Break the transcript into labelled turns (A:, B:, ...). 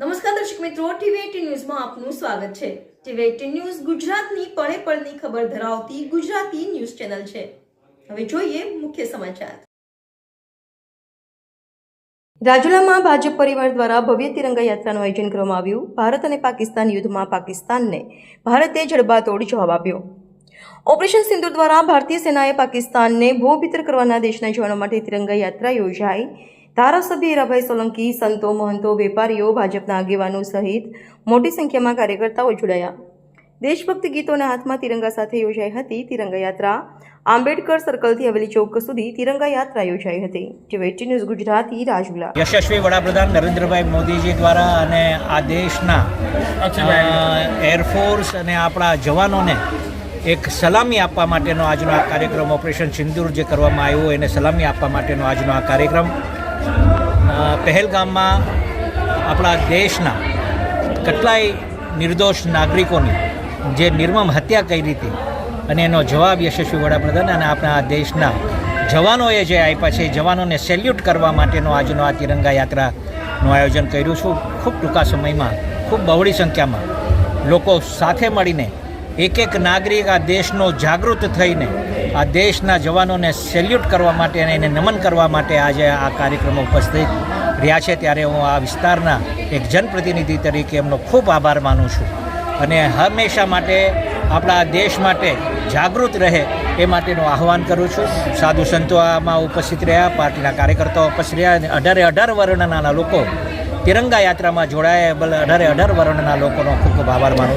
A: નમસ્કાર દર્શક મિત્રો ટીવી ન્યૂઝમાં આપનું સ્વાગત છે. ટીવી એટીન ન્યૂઝ ગુજરાતની પળે પળની ખબર ધરાવતી ગુજરાતી ન્યૂઝ ચેનલ છે. હવે જોઈએ મુખ્ય સમાચાર. રાજુલામાં ભાજપ પરિવાર દ્વારા ભવ્ય તિરંગા યાત્રાનું આયોજન કરવામાં આવ્યું. ભારત અને પાકિસ્તાન યુદ્ધમાં પાકિસ્તાનને ભારતે જડબાતોડ જવાબ આપ્યો. ઓપરેશન સિંધુ દ્વારા ભારતીય સેનાએ પાકિસ્તાનને ભોભીતર કરવાના દેશના જવાનો માટે તિરંગા યાત્રા યોજાઈ. ધારાસભ્ય હીરાભાઈ સોલંકી સંતો મહંતો વેપારીઓ ભાજપના આગેવાનો સહિત મોટી સંખ્યામાં કાર્યકર્તાઓ જોડાયા. દેશભક્તિ ગીતોના હાથમાં તિરંગા સાથે યોજાઈ હતી તિરંગા યાત્રા આંબેડકર સર્કલથી હવેલી ચોક સુધી તિરંગા યાત્રા યોજાઈ હતી. જે વેટી ન્યૂઝ ગુજરાતી રાજુલા.
B: યશસ્વી વડાપ્રધાન નરેન્દ્રભાઈ મોદીજી દ્વારા અને આ દેશના એરફોર્સ અને આપણા જવાનોને એક સલામી આપવા માટેનો આજનો આ કાર્યક્રમ ઓપરેશન સિંદૂર જે કરવામાં આવ્યો એને સલામી આપવા માટેનો આજનો આ કાર્યક્રમ. પહેલગામમાં આપણા દેશના કેટલાય નિર્દોષ નાગરિકોની જે નિર્મમ હત્યા કરી હતી અને એનો જવાબ યશસ્વી વડાપ્રધાન અને આપણા દેશના જવાનોએ જે આપ્યા છે જવાનોને સેલ્યુટ કરવા માટેનો આજનો આ તિરંગા યાત્રાનું આયોજન કર્યું છું. ખૂબ ટૂંકા સમયમાં, ખૂબ બહોળી સંખ્યામાં લોકો સાથે મળીને એક એક નાગરિક આ દેશનો જાગૃત થઈને, આ દેશના જવાનોને સેલ્યુટ કરવા માટે અને એને નમન કરવા માટે આજે આ કાર્યક્રમમાં ઉપસ્થિત રહ્યા છે. ત્યારે હું આ વિસ્તારના એક જનપ્રતિનિધિ તરીકે એમનો ખૂબ આભાર માનું છું. અને હંમેશા માટે આપણા દેશ માટે જાગૃત રહે એ માટેનું આહવાન કરું છું. સાધુ સંતો આમાં ઉપસ્થિત રહ્યા, પાર્ટીના કાર્યકર્તાઓ ઉપસ્થિત રહ્યા અને અઢારે અઢાર વર્ણના લોકો તિરંગા યાત્રામાં જોડાયા. અઢારે અઢાર વર્ણના લોકોનો ખૂબ ખૂબ આભાર માનું